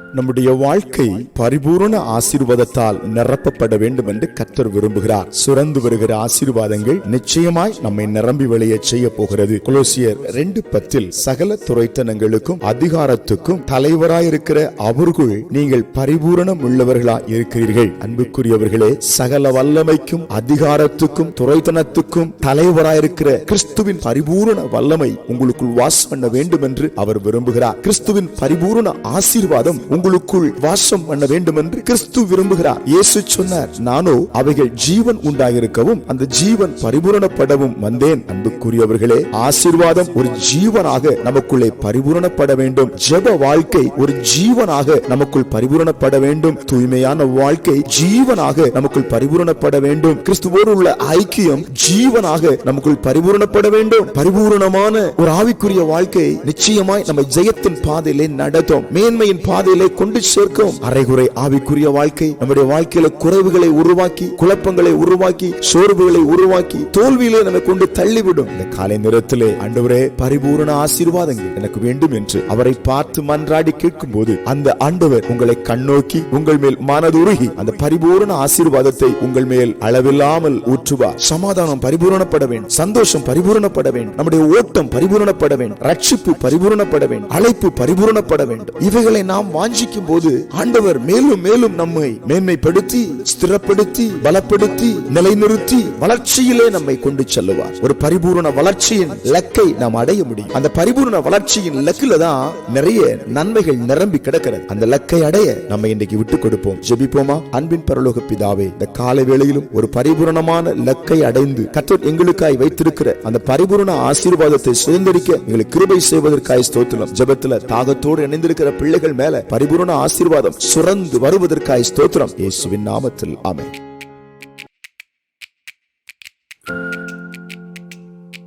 நம்முடைய வாழ்க்கை பரிபூரண ஆசீர்வாதத்தால் நிரப்பப்பட வேண்டும் என்று கர்த்தர் விரும்புகிறார். சுரந்து வருகிற ஆசீர்வாதங்கள் நிச்சயமாய் நம்மை நிரம்பி வெளிய செய்ய போகிறது. குலோசியர் ரெண்டு பத்தில் சகல துறைத்தனங்களுக்கும் அதிகாரத்துக்கும் தலைவராயிருக்கிற அவர்கள் நீங்கள் பரிபூரணம் உள்ளவர்களா இருக்கிறீர்கள். அன்புக்குரியவர்களே சகல வல்லமைக்கும் அதிகாரத்துக்கும் துறைத்தனத்துக்கும் தலைவராயிருக்கிற கிறிஸ்துவின் பரிபூரண வல்லமை உங்களுக்குள் வாஸ் பண்ண வேண்டும் என்று அவர் விரும்புகிறார். கிறிஸ்துவின் பரிபூரண ஆசீர்வாதம் உங்களுக்குள் வாசம் பண்ண வேண்டும் என்று கிறிஸ்து விரும்புகிறார். இயேசு சொன்னார் நானோ அவைகள் ஜீவன் உண்டாயிருக்கவும் அந்த ஜீவன் பரிபூரணப்படவும் வந்தேன். அன்புக்குரியவர்களே ஆசீர்வாதம் ஒரு ஜீவனாக நமக்குள்ளே பரிபூரணப்பட வேண்டும். ஜெப வாழ்க்கை ஒரு ஜீவனாக நமக்குள் பரிபூரணப்பட வேண்டும். தூய்மையான வாழ்க்கை ஜீவனாக நமக்குள் பரிபூரணப்பட வேண்டும். கிறிஸ்துவோடு உள்ள ஐக்கியம் ஜீவனாக நமக்குள் பரிபூரணப்பட வேண்டும். பரிபூரணமான ஒரு ஆவிக்குரிய வாழ்க்கை நிச்சயமாய் நம்ம ஜெயத்தின் பாதையிலே நடத்தும். மேன்மையின் பாதையில் கொண்டு சேர்க்கும். அரைகுறை ஆவிக்குரிய வாழ்க்கை நம்முடைய வாழ்க்கையில குறைவுகளை உருவாக்கி குழப்பங்களை உருவாக்கி சோர்வுகளை உருவாக்கி தோல்வியிலே நம்மை கொண்டு தள்ளிவிடும். இந்த காலை நேரத்திலே ஆண்டவரே பரிபூரண ஆசீர்வாதங்கள் எனக்கு வேண்டும் என்று அவரை பார்த்து மன்றாடி கேட்கும் போது அந்த ஆண்டவர் உங்களை கண்ணோக்கி உங்கள் மேல் மனதுருகி அந்த பரிபூரண ஆசீர்வாதத்தை உங்கள் மேல் அளவில்லாமல் ஊற்றுவார். சமாதானம் பரிபூரணப்பட வேண்டும் சந்தோஷம் பரிபூரணப்பட வேண்டும் நம்முடைய ஓட்டம் பரிபூரணப்பட வேண்டும் ரட்சிப்பு பரிபூரணப்பட வேண்டும் அழைப்பு பரிபூரணப்பட வேண்டும். இவைகளை நாம் வாஞ்சிக்கும் போது ஆண்டவர் மேலும் மேலும் நம்மை மேன்மைப்படுத்தி ஸ்திரப்படுத்தி பலப்படுத்தி நிலைநிறுத்தி வளர்ச்சியிலே நம்மை கொண்டு செல்லுவார். ஒரு பரிபூரண வளர்ச்சியின் லக்கை நாம் அடைய முடியும். அந்த பரிபூரண வளர்ச்சியின் லக்கில தான் நிறைய நன்மைகள் நிரம்பி கிடக்கிறது. அந்த லக்கை அடைய நம்ம இன்றைக்கு விட்டு கொடுப்போம். ஜெபிப்போமா? அன்பின் பரலோக பிதாவே இந்த காலை வேளையிலும் ஒரு பரிபூரணமான லக்கை அடைந்து கர்த்தர் எங்களுக்காய் வைத்திருக்கிற அந்த பரிபூரண ஆசீர்வாதத்தை சுதந்திரிக்க எங்களுக்கு கிருபை செய்வதற்காய் ஸ்தோத்திரம். ஜெபத்துல தாகத்தோடு இணைந்திருக்கிற பிள்ளைகள் மேல பரிபூர்ண ஆசீர்வாதம் சுரந்து வருவதற்காய் ஸ்தோத்திரம். இயேசுவின் நாமத்தில். ஆமென்.